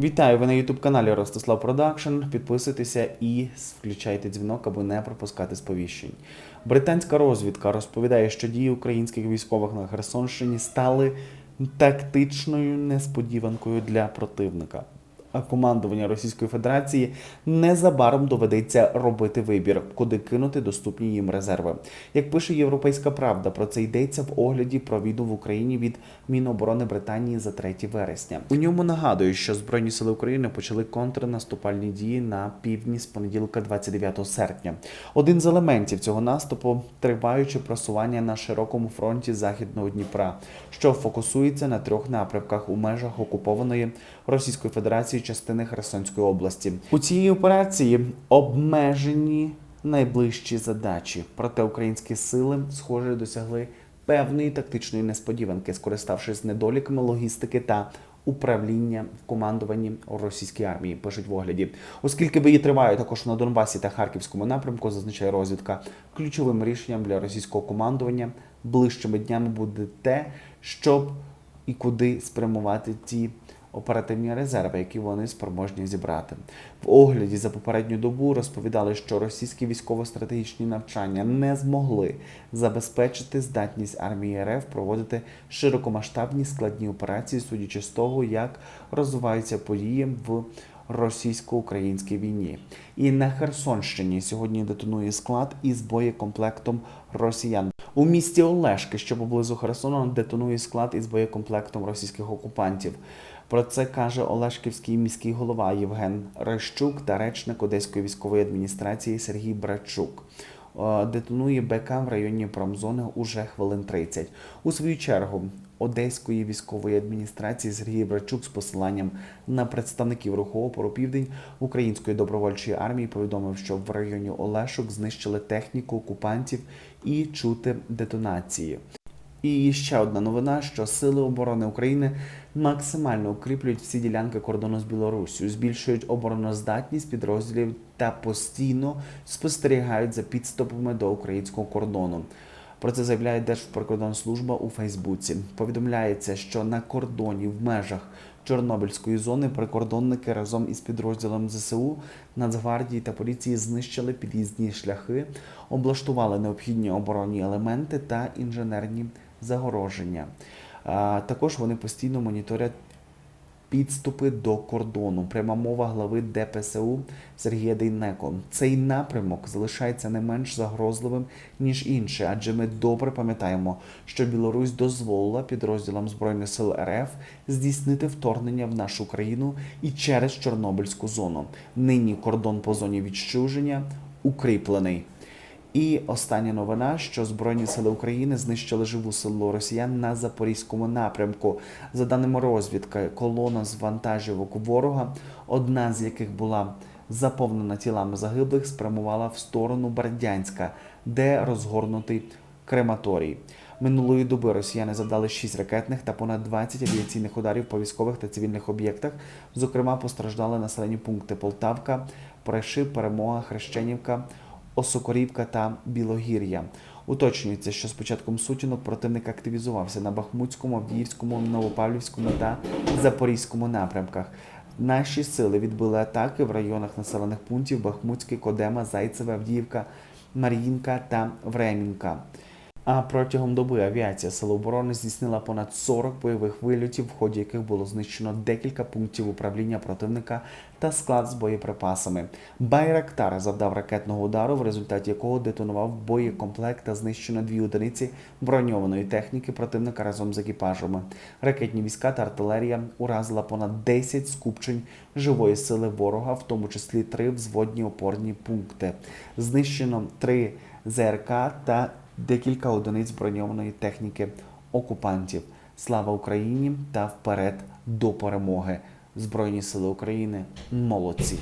Вітаю ви на youtube каналі Ростислав Продакшн. Підписуйтеся і включайте дзвінок, аби не пропускати сповіщень. Британська розвідка розповідає, що дії українських військових на Херсонщині стали тактичною несподіванкою для противника. Командування Російської Федерації незабаром доведеться робити вибір, куди кинути доступні їм резерви. Як пише Європейська Правда, про це йдеться в огляді про війну в Україні від Міноборони Британії за 3 вересня. У ньому нагадують, що Збройні сили України почали контрнаступальні дії на півдні з понеділка, 29 серпня. Один з елементів цього наступу триваюче просування на широкому фронті західного Дніпра, що фокусується на трьох напрямках у межах окупованої Російської Федерації частини Херсонської області. У цій операції обмежені найближчі задачі, проте українські сили, схоже, досягли певної тактичної несподіванки, скориставшись недоліками логістики та управління в командуванні російської армії, пишуть в огляді. Оскільки бої тривають також на Донбасі та Харківському напрямку, зазначає розвідка, ключовим рішенням для російського командування ближчими днями буде те, щоб і куди спрямувати ті оперативні резерви, які вони спроможні зібрати. В огляді за попередню добу розповідали, що російські військово-стратегічні навчання не змогли забезпечити здатність армії РФ проводити широкомасштабні складні операції, судячи з того, як розвиваються події в російсько-українській війні. І на Херсонщині сьогодні детонує склад із боєкомплектом росіян. У місті Олешки, що поблизу Херсону, детонує склад із боєкомплектом російських окупантів. Про це каже Олешківський міський голова Євген Рещук та речник Одеської військової адміністрації Сергій Брачук. Е, Детонує БК в районі промзони уже хвилин 30. У свою чергу Одеської військової адміністрації Сергій Брачук з посиланням на представників руху опору Південь Української добровольчої армії повідомив, що в районі Олешок знищили техніку окупантів і чути детонації. І ще одна новина, що Сили оборони України максимально укріплюють всі ділянки кордону з Білоруссю, збільшують обороноздатність підрозділів та постійно спостерігають за підступами до українського кордону. Про це заявляє Держприкордонслужба у Фейсбуці. Повідомляється, що на кордоні в межах Чорнобильської зони прикордонники разом із підрозділом ЗСУ, Нацгвардії та поліції знищили під'їзні шляхи, облаштували необхідні оборонні елементи та інженерні загороження. Також вони постійно моніторять підступи до кордону. Пряма мова глави ДПСУ Сергія Дейнеко. Цей напрямок залишається не менш загрозливим ніж інші, адже ми добре пам'ятаємо, що Білорусь дозволила підрозділам збройних сил РФ здійснити вторгнення в нашу країну і через Чорнобильську зону. Нині кордон по зоні відчуження укріплений. І остання новина, що Збройні сили України знищили живу силу росіян на запорізькому напрямку. За даними розвідки, колона з вантажівок ворога, одна з яких була заповнена тілами загиблих, спрямувала в сторону Бердянська, де розгорнутий крематорій. Минулої доби росіяни завдали 6 ракетних та понад 20 авіаційних ударів по військових та цивільних об'єктах. Зокрема, постраждали населені пункти Полтавка, Преши, Перемога, Хрещенівка. Осокорівка та Білогір'я. Уточнюється, що з початком сутінок противник активізувався на Бахмутському, Авдіївському, Новопавлівському та Запорізькому напрямках. Наші сили відбили атаки в районах населених пунктів Бахмутське, Кодема, Зайцеве, Авдіївка, Мар'їнка та Времінка. А протягом доби авіація Сил оборони здійснила понад 40 бойових вильотів, в ході яких було знищено декілька пунктів управління противника та склад з боєприпасами. Байрактар завдав ракетного удару, в результаті якого детонував боєкомплект та знищено дві одиниці броньованої техніки противника разом з екіпажами. Ракетні війська та артилерія уразила понад 10 скупчень живої сили ворога, в тому числі три взводні опорні пункти. Знищено три ЗРК та декілька одиниць броньованої техніки окупантів. Слава Україні та вперед до перемоги! Збройні сили України молодці!